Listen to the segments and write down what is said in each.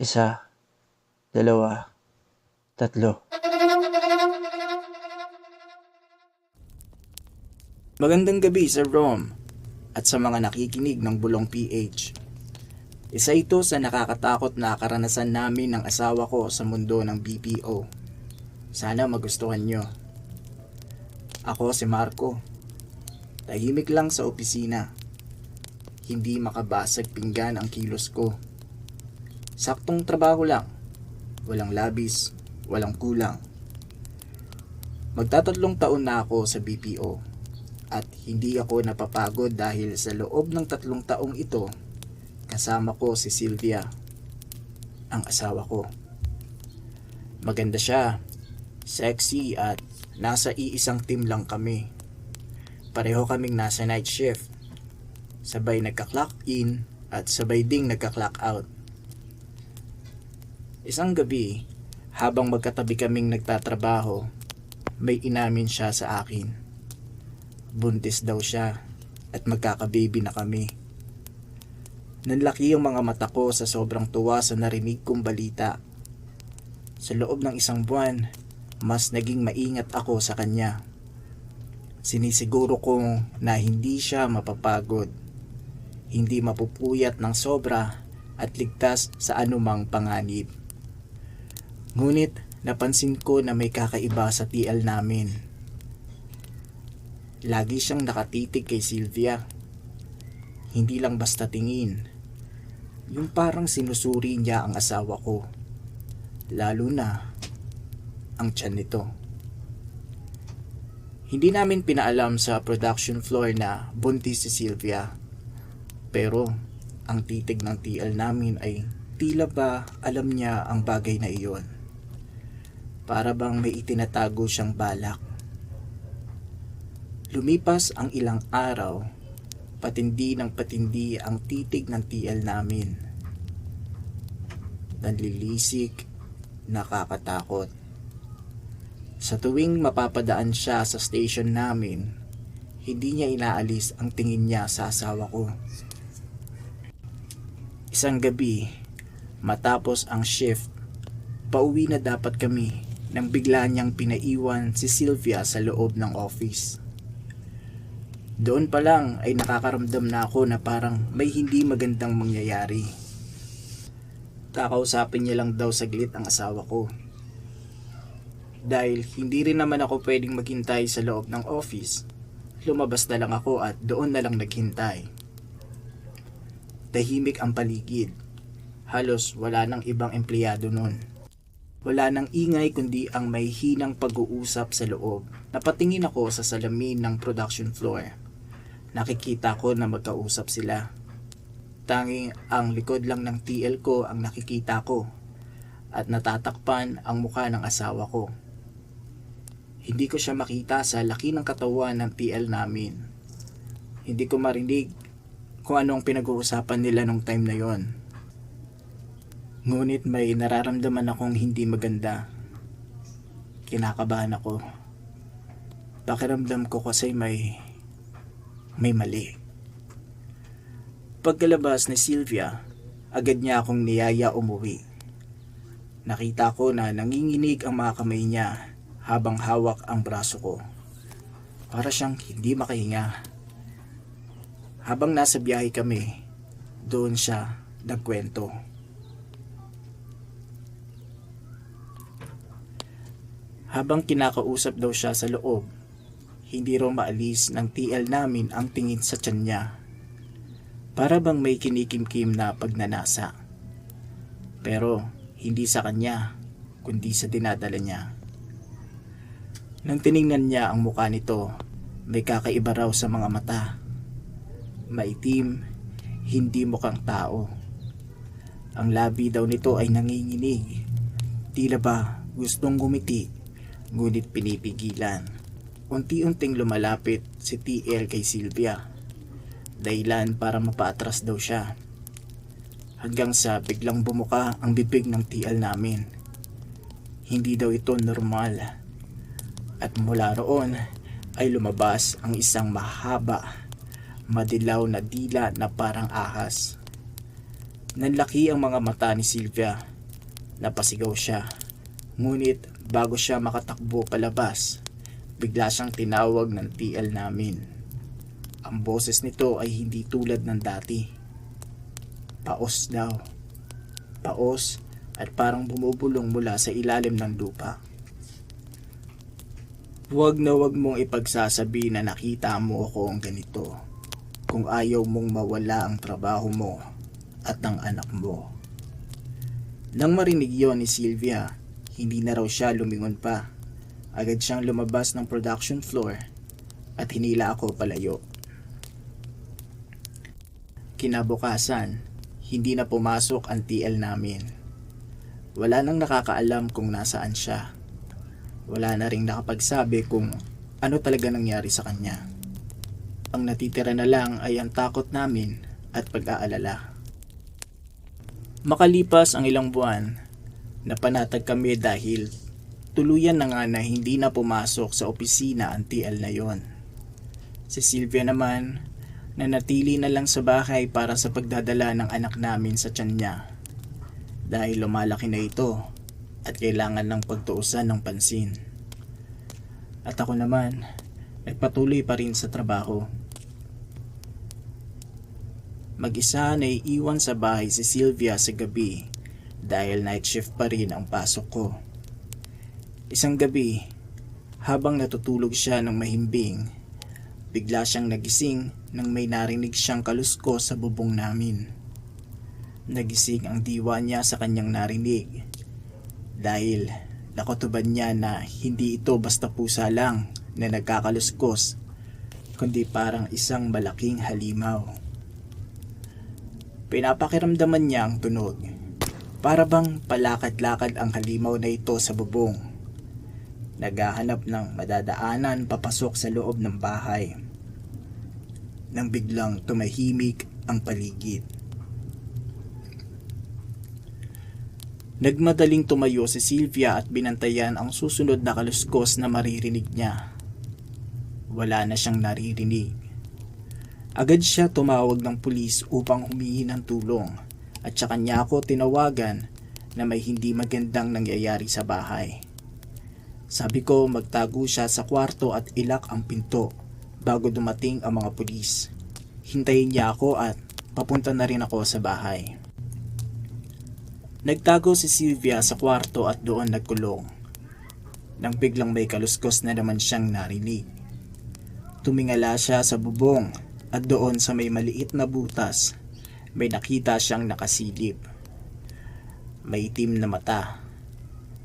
Isa, dalawa, tatlo. Magandang gabi sa Rom at sa mga nakikinig ng Bulong PH. Isa ito sa nakakatakot na karanasan namin ng asawa ko sa mundo ng BPO. Sana magustuhan nyo. Ako si Marco. Tahimik lang sa opisina. Hindi makabasag pinggan ang kilos ko. Saktong trabaho lang. Walang labis, walang kulang. Magtatatlong taon na ako sa BPO at hindi ako napapagod dahil sa loob ng tatlong taong ito, kasama ko si Sylvia, ang asawa ko. Maganda siya, sexy at nasa iisang team lang kami. Pareho kaming nasa night shift. Sabay nagka-clock in at sabay ding nagka-clock out. Isang gabi, habang magkatabi kaming nagtatrabaho, may inamin siya sa akin buntis daw siya at magkakababy na kami. Nanlaki yung mga mata ko sa sobrang tuwa sa narinig kong balita. Sa loob ng isang buwan, mas naging maingat ako sa kanya. Sinisiguro kong na hindi siya mapapagod, hindi mapupuyat ng sobra at ligtas sa anumang panganib. Ngunit napansin ko na may kakaiba sa TL namin. Lagi siyang nakatitig kay Sylvia. Hindi lang basta tingin. Yung parang sinusuri niya ang asawa ko. Lalo na ang tiyan nito. Hindi namin pinaalam sa production floor na buntis si Sylvia. Pero ang titig ng TL namin ay tila ba alam niya ang bagay na iyon. Para bang may itinatago siyang balak. Lumipas ang ilang araw, patindi ng patindi ang titig ng TL namin. Nanlilisik, nakakatakot. Sa tuwing mapapadaan siya sa station namin, hindi niya inaalis ang tingin niya sa asawa ko. Isang gabi, matapos ang shift, pauwi na dapat kami nang bigla niyang pinaiwan si Sylvia sa loob ng office. Doon pa lang ay nakakaramdam na ako na parang may hindi magandang mangyayari. Kakausapin niya lang daw saglit ang asawa ko. Dahil hindi rin naman ako pwedeng maghintay sa loob ng office, lumabas na lang ako at doon na lang naghintay. Tahimik ang paligid. Halos wala nang ibang empleyado noon. Wala nang ingay kundi ang may hinang pag-uusap sa loob. Napatingin ako sa salamin ng production floor nakikita ko na magkausap sila. Tanging ang likod lang ng TL ko ang nakikita ko at natatakpan ang mukha ng asawa ko. Hindi ko siya makita sa laki ng katawan ng TL namin. Hindi ko marinig kung anong pinag-uusapan nila nung time na yon. Ngunit may nararamdaman akong hindi maganda. Kinakabahan ako. Pakiramdam ko kasi may may mali. Pagkalabas ni Sylvia, agad niya akong niyaya umuwi. Nakita ko na nanginginig ang mga kamay niya habang hawak ang braso ko. Para siyang hindi makahinga. Habang nasa biyahe kami, doon siya nagkwento. Habang kinakausap daw siya sa loob, hindi raw maalis ng TL namin ang tingin sa tiyan niya. Para bang may kinikimkim na pagnanasa. Pero hindi sa kanya, kundi sa dinadala niya. Nang tiningnan niya ang mukha nito, may kakaiba raw sa mga mata. Maitim, hindi mukhang tao. Ang labi daw nito ay nanginginig. Tila ba gustong gumiti, ngunit pinipigilan unti-unting lumalapit si TL kay Sylvia. Dahilan para mapaatras daw siya. Hanggang sa biglang bumuka ang bibig ng TL namin. Hindi daw ito normal. At mula roon ay lumabas ang isang mahaba, madilaw na dila na parang ahas. Nanlaki ang mga mata ni Sylvia. Napasigaw siya. Ngunit bago siya makatakbo palabas, bigla siyang tinawag ng TL namin. Ang boses nito ay hindi tulad ng dati. Paos daw. Paos at parang bumubulong mula sa ilalim ng lupa. Huwag na huwag mong ipagsasabi na nakita mo ako ang ganito kung ayaw mong mawala ang trabaho mo at ang anak mo. Nang marinig yon ni Sylvia, hindi na raw siya lumingon pa. Agad siyang lumabas ng production floor at hinila ako palayo. Kinabukasan, hindi na pumasok ang TL namin. Wala nang nakakaalam kung nasaan siya. Wala na ring nakapagsabi kung ano talaga nangyari sa kanya. Ang natitira na lang ay ang takot namin at pag-aalala. Makalipas ang ilang buwan, napanatag kami dahil tuluyan na nga na hindi na pumasok sa opisina ang TL na yon. Si Sylvia naman, nanatili na lang sa bahay para sa pagdadala ng anak namin sa tiyan niya. Dahil lumalaki na ito at kailangan ng pagtuusan ng pansin. At ako naman, nagpatuloy pa rin sa trabaho. Mag-isa na iiwan sa bahay si Sylvia sa gabi dahil night shift pa rin ang pasok ko. Isang gabi, habang natutulog siya ng mahimbing, bigla siyang nagising nang may narinig siyang kalusko sa bubong namin. Nagising ang diwa niya sa kanyang narinig dahil nakutuban niya na hindi ito basta pusa lang na nagkakaluskos kundi parang isang malaking halimaw. Pinapakiramdaman niya ang tunog. Para bang palakad-lakad ang halimaw na ito sa bubong. Naghahanap ng madadaanan papasok sa loob ng bahay. Nang biglang tumahimik ang paligid. Nagmadaling tumayo si Sylvia at binantayan ang susunod na kaluskos na maririnig niya. Wala na siyang naririnig. Agad siya tumawag ng pulis upang humingi ng tulong at sa kanya ako tinawagan na may hindi magandang nangyayari sa bahay. Sabi ko magtago siya sa kwarto at ilak ang pinto bago dumating ang mga pulis. Hintayin niya ako at papunta na rin ako sa bahay. Nagtago si Sylvia sa kwarto at doon nagkulong. Nang biglang may kaluskos na naman siyang narinig. Tumingala siya sa bubong at doon sa may maliit na butas, may nakita siyang nakasilip. May itim na mata.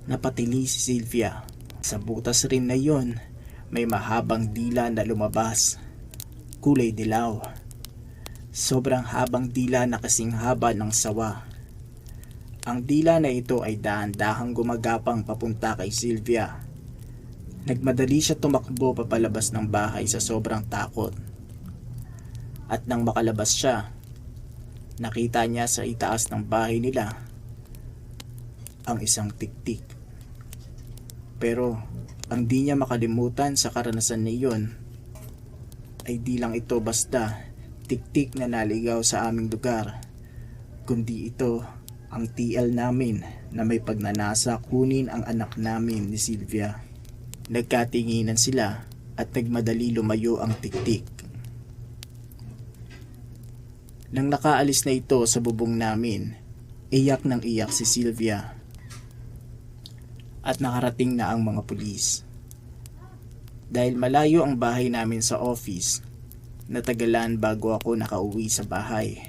Napatili si Sylvia. Sa butas rin na yon, may mahabang dila na lumabas. Kulay dilaw. Sobrang habang dila na kasing haba ng sawa. Ang dila na ito ay dahan-dahang gumagapang papunta kay Sylvia. Nagmadali siya tumakbo papalabas ng bahay sa sobrang takot. At nang makalabas siya, nakita niya sa itaas ng bahay nila ang isang tiktik. Pero ang di niya makalimutan sa karanasan na iyon ay di lang ito basta tiktik na naligaw sa aming lugar, kundi ito ang TL namin na may pagnanasa kunin ang anak namin ni Sylvia. Nagkatinginan sila at nagmadali lumayo ang tiktik. Nang nakaalis na ito sa bubong namin, iyak ng iyak si Sylvia. At nakarating na ang mga pulis. Dahil malayo ang bahay namin sa office, natagalan bago ako nakauwi sa bahay.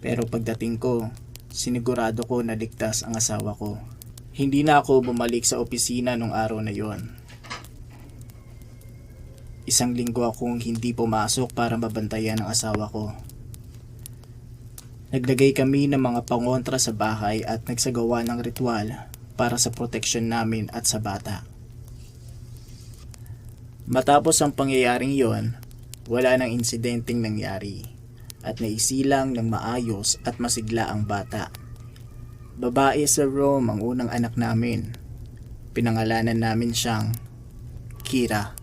Pero pagdating ko, sinigurado ko na ligtas ang asawa ko. Hindi na ako bumalik sa opisina nung araw na yon. Isang linggo akong hindi pumasok para mabantayan ang asawa ko. Naglagay kami ng mga pangontra sa bahay at nagsagawa ng ritual para sa proteksyon namin at sa bata. Matapos ang pangyayaring yon, wala nang insidenteng nangyari at naisilang ng maayos at masigla ang bata. Babae sa Rome ang unang anak namin. Pinangalanan namin siyang Kira.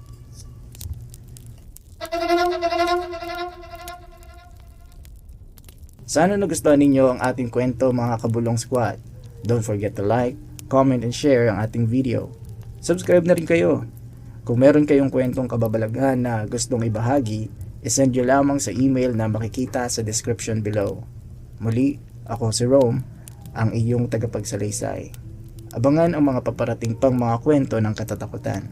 Sana nagustuhan ninyo ang ating kwento mga kabulong squad. Don't forget to like, comment, and share ang ating video. Subscribe na rin kayo. Kung meron kayong kwentong kababalaghan na gustong ibahagi, isend nyo lamang sa email na makikita sa description below. Muli, ako si Rome, ang iyong tagapagsalaysay. Abangan ang mga paparating pang mga kwento ng katatakutan.